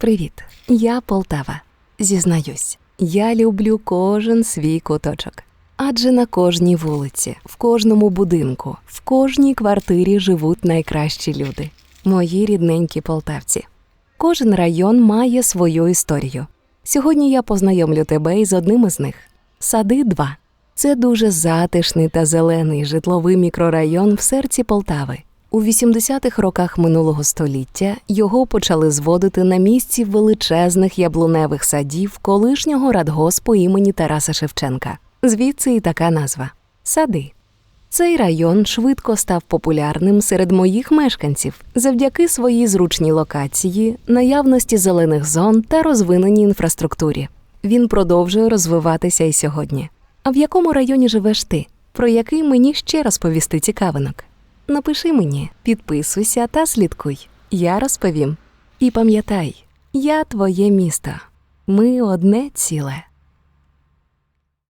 Привіт, я Полтава. Зізнаюсь, я люблю кожен свій куточок. Адже на кожній вулиці, в кожному будинку, в кожній квартирі живуть найкращі люди мої рідненькі полтавці. Кожен район має свою історію. Сьогодні я познайомлю тебе із одним із них Сади 2. Це дуже затишний та зелений житловий мікрорайон в серці Полтави. У 80-х роках минулого століття його почали зводити на місці величезних яблуневих садів колишнього радгоспу імені Тараса Шевченка. Звідси і така назва сади. Цей район швидко став популярним серед моїх мешканців завдяки своїй зручній локації, наявності зелених зон та розвиненій інфраструктурі. Він продовжує розвиватися і сьогодні. А в якому районі живеш ти? Про який мені ще розповісти цікавинок? Напиши мені, підписуйся та слідкуй. Я розповім. І пам'ятай, я твоє місто. Ми одне ціле.